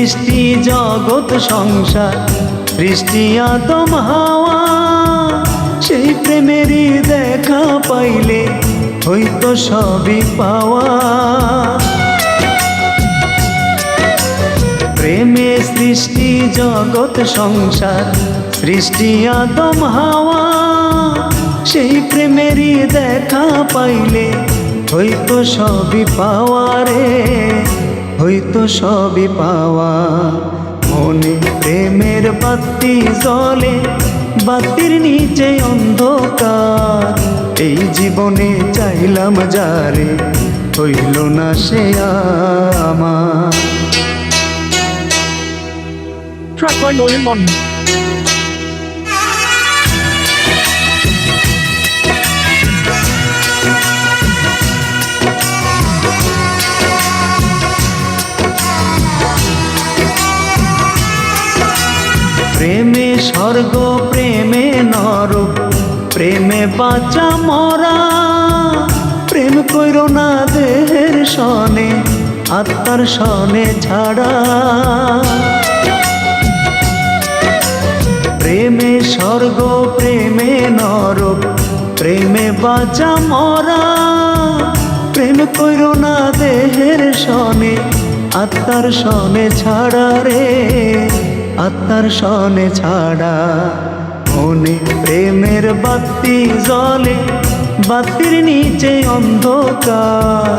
সৃষ্টি জগৎ সংসার, সৃষ্টি আদম হাওয়া। সেই প্রেমেরই দেখা পাইলে হইতো সবই পাওয়া। প্রেমে সৃষ্টি জগৎ সংসার, সৃষ্টি আদম হাওয়া। সেই প্রেমেরই দেখা পাইলে হইতো সবই পাওয়া রে। হইতো সবই পাওয়া। মনে প্রেমের বাতি জলে বাতির নিচে অন্ধকার। এই জীবনে চাইলাম যারে, হইল না সে আমার। স্বর্গ প্রেমে নরক প্রেমে বাঁচা মরা। প্রেম কইর না দেহের সনে, আত্মার সনে ছাড়া। প্রেমে স্বর্গ, প্রেমে নরক প্রেমে বাঁচা মরা। প্রেম কইর না দেহের সনে, আত্মার সনে ছাড়া রে। আত্মার সনে ছাড়া, মনে প্রেমের বাতি জলে বাতির নিচে অন্ধকার।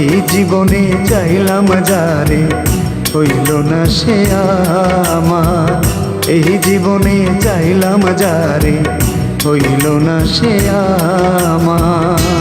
এই জীবনে চাইলাম যারে হইল না সে আমার। এই জীবনে চাইলাম যারে হইল না সে আমার।